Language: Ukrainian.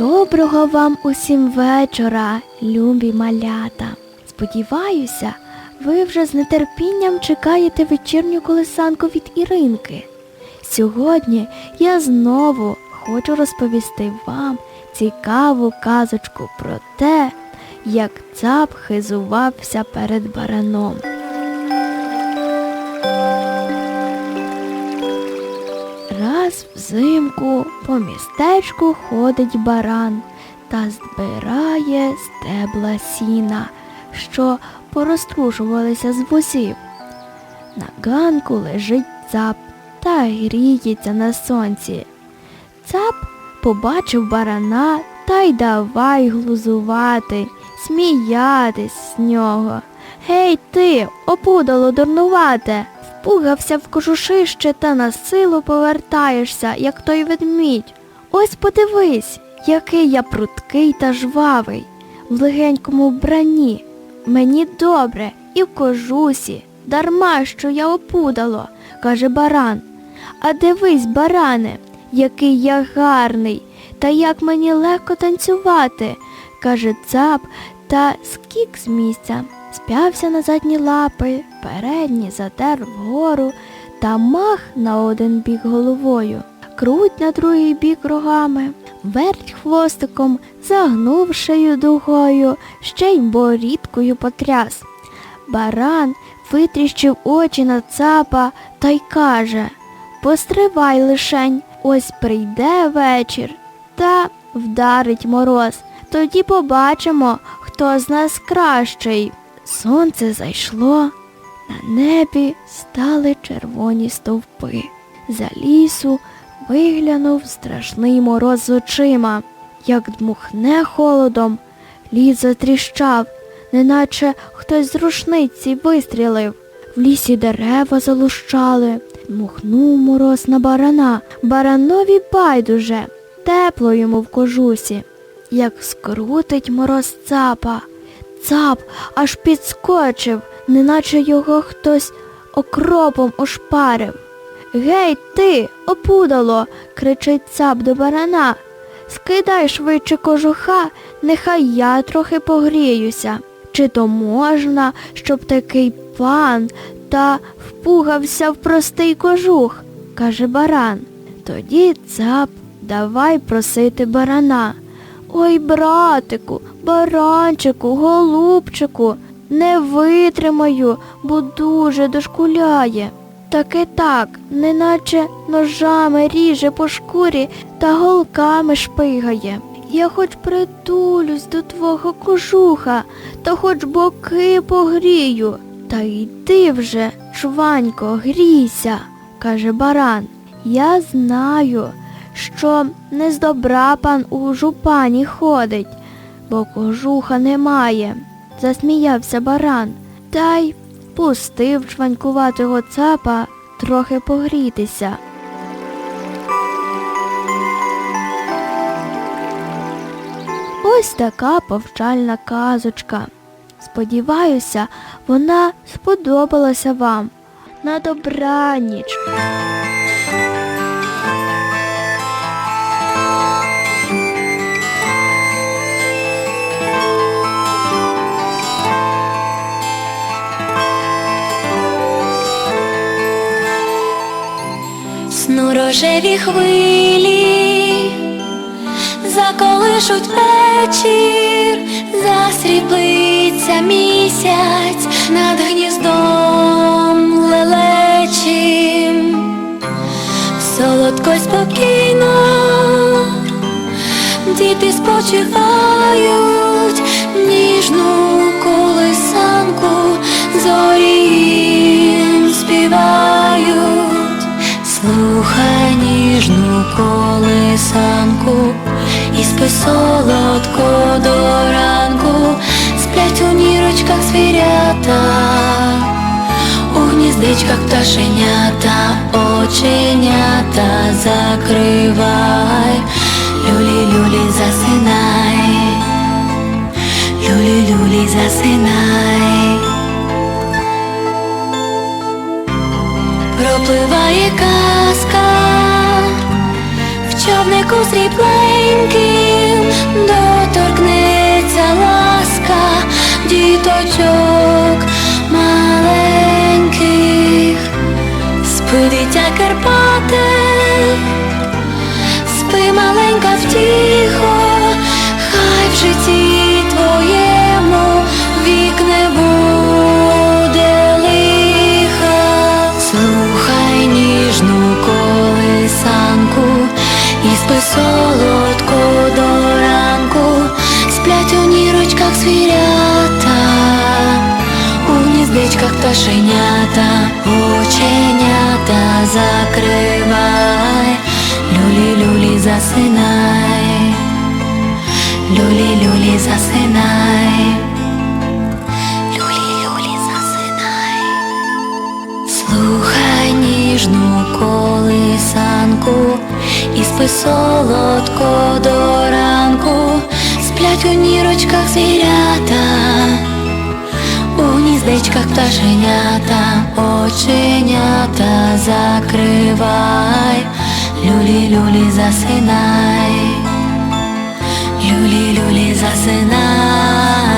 Доброго вам усім вечора, любі малята. Сподіваюся, ви вже з нетерпінням чекаєте вечірню колесанку від Іринки. Сьогодні я знову хочу розповісти вам цікаву казочку про те, як цап хизувався перед бараном. Раз взимку по містечку ходить баран та збирає стебла сіна, що порозтрушувалися з возів. На ганку лежить цап та гріється на сонці. Цап побачив барана та й давай глузувати, сміятись з нього. Гей ти, опудало дурнувате, впугався в кожушище та на силу повертаєшся, як той ведмідь. Ось подивись, який я пруткий та жвавий, в легенькому вбранні. Мені добре і в кожусі, дарма, що я опудало, каже баран. А дивись, баране, який я гарний, та як мені легко танцювати, каже цап та скік з місця. Сп'явся на задні лапи, передні задер вгору та мах на один бік головою, круть на другий бік рогами, верть хвостиком, загнув шию дугою, ще й борідкою потряс. Баран витріщив очі на цапа та й каже Постривай лишень, ось прийде вечір та вдарить мороз. Тоді побачимо, хто з нас кращий. Сонце зайшло, на небі стали червоні стовпи. За лісу виглянув страшний мороз з очима. Як дмухне холодом, ліс затріщав, неначе хтось з рушниці вистрілив. В лісі дерева залущали, дмухнув мороз на барана. Баранові байдуже, тепло йому в кожусі. Як скрутить мороз цапа. Цап аж підскочив, неначе його хтось окропом ошпарив. Гей, ти, опудало, кричить цап до барана. Скидай швидше кожуха, нехай я трохи погріюся. Чи то можна, щоб такий пан та впугався в простий кожух, каже баран. Тоді цап давай просити барана. Ой, братику, баранчику, голубчику, не витримаю, бо дуже дошкуляє. Таки так, неначе ножами ріже по шкурі та голками шпигає. Я хоч притулюсь до твого кожуха, та хоч боки погрію. Та йди вже, чванько, грійся, каже баран. Я знаю, що не з добра пан у жупані ходить, бо кожуха немає, засміявся баран, та й пустив чванькуватого цапа трохи погрітися. Ось така повчальна казочка. Сподіваюся, вона сподобалася вам. На добраніч. Сну рожеві хвилі, заколишуть вечір, засріпиться місяць солодко до ранку, сплять у нірочках звірята, у гніздечках пташенята, оченята закривай, люлі, люлі, засинай, люлі, люлі, засинай. Пропливає казка в човнику срібленьким, Доторкнеться ласка діточок маленьких, спи дитя Карпате, спи маленька втіхо, хай в житті твоєму вік не буде лиха. Слухай ніжну колисанку і спи пташенята, оченята закривай, люлі-люлі засинай, люлі-люлі засинай, люлі-люлі засинай. Слухай ніжну колисанку і спи солодко до ранку, сплять у нірочках звірята, у гніздечках пташенята, оченята закривай, люлі-люлі засинай, люлі-люлі засинай.